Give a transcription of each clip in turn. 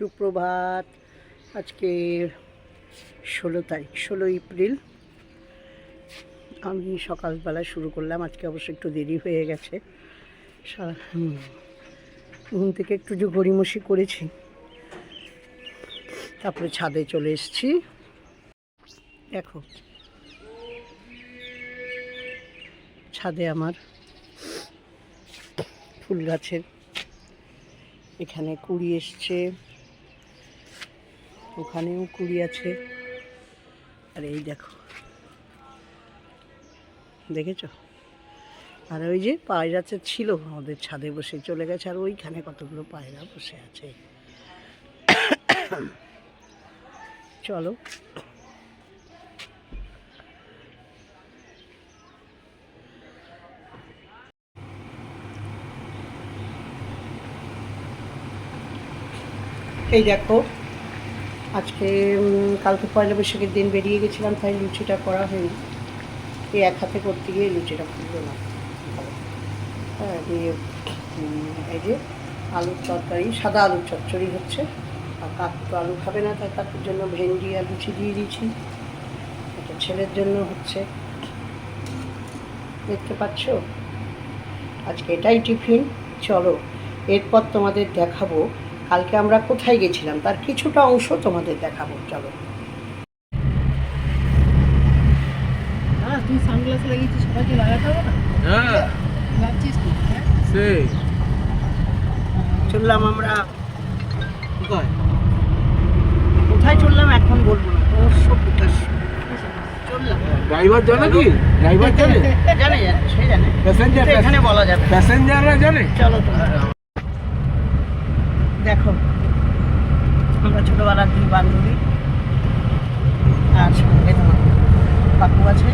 সুপ্রভাত। আজকে ষোলো তারিখ, ষোলো এপ্রিল। আমি সকালবেলা শুরু করলাম। আজকে অবশ্য একটু দেরি হয়ে গেছে। ঘুম থেকে একটু যে গড়িমসি করেছি, তারপরে ছাদে চলে এসেছি। দেখো। ছাদে আমার ফুল গাছের এখানে কুড়ি এসছে। ওখানেও কুড়ি আছে। আর এই দেখো। দেখেছ? আর ওই যে পায়রাতে ছিল আমাদের ছাদে বসে চলে গেছে, আর ওইখানে কতগুলো পায়রা বসে আছে। চলো। এই দেখো আজকে কালকে পয়লা বৈশাখের দিন বেরিয়ে গেছিলাম, তাই লুচিটা করা হয়নি। এই এক হাতে করতে গিয়ে লুচিটা খুললো না। হ্যাঁ দিয়ে এই যে আলুর তরকারি, সাদা আলুর চচ্চড়ি হচ্ছে। আর কাকু তো আলু খাবে না, তাই কাকুর জন্য ভেন্ডি আর লুচি দিয়ে দিয়েছি। এটা ছেলের জন্য হচ্ছে। দেখতে পাচ্ছ? আজকে এটাই টিফিন। চলো, এরপর তোমাদের দেখাবো কালকে আমরা কোথায় গেছিলাম তার কিছুটা অংশ তোমাদের দেখাবো চলো। হ্যাঁ? চললাম আমরা। কোথায়? চললাম এখন বলব না অবশ্য প্রকাশ্য ড্রাইভার জানে কি? ড্রাইভার জানে? জানে জানে সে জানে। প্যাসেঞ্জার এখানে বলা যাবে প্যাসেঞ্জাররা জানে? চলো দেখো আমরা ছোটোবেলার দুই বান্ধবী। আর সঙ্গে তোমার কাকু আছে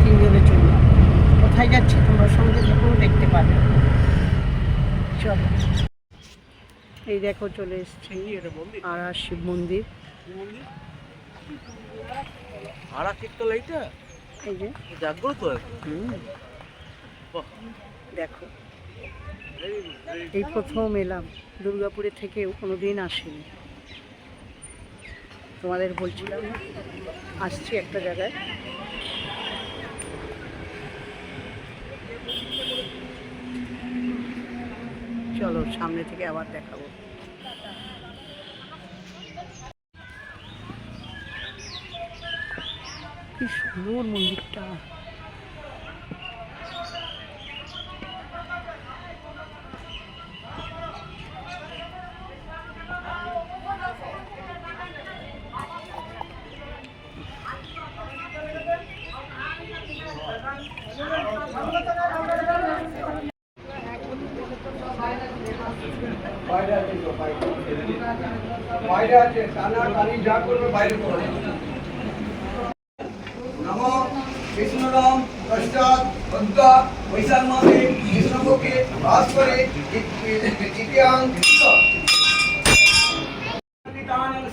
তিনজনের জন্য কোথায় যাচ্ছি তোমরা সঙ্গে থেকেও দেখতে পাবে। চলো। এই দেখো চলে এসছি। আর আর শিব মন্দির। এই যে। জাগ্রত দেখো। এই প্রথম এলাম। দুর্গাপুরে থেকেও কোনো দিন আসিনি। তোমাদের বলছিলাম, আসছি একটা জায়গায়। চলো, সামনে থেকে আবার দেখাবো। কি সুন্দর মন্দিরটা। বাইরে আছে টানা টানি যা করবে বাইরে করবে নম বিষ্ণুরাম পশ্চাৎ গদ্দা বৈশাখ মাসে কৃষ্ণপক্ষে বাস করে তৃতীয়াং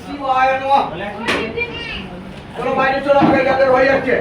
শিবায় নমঃ চলো বাইরে চলো আপনার যাদের হয়ে যাচ্ছে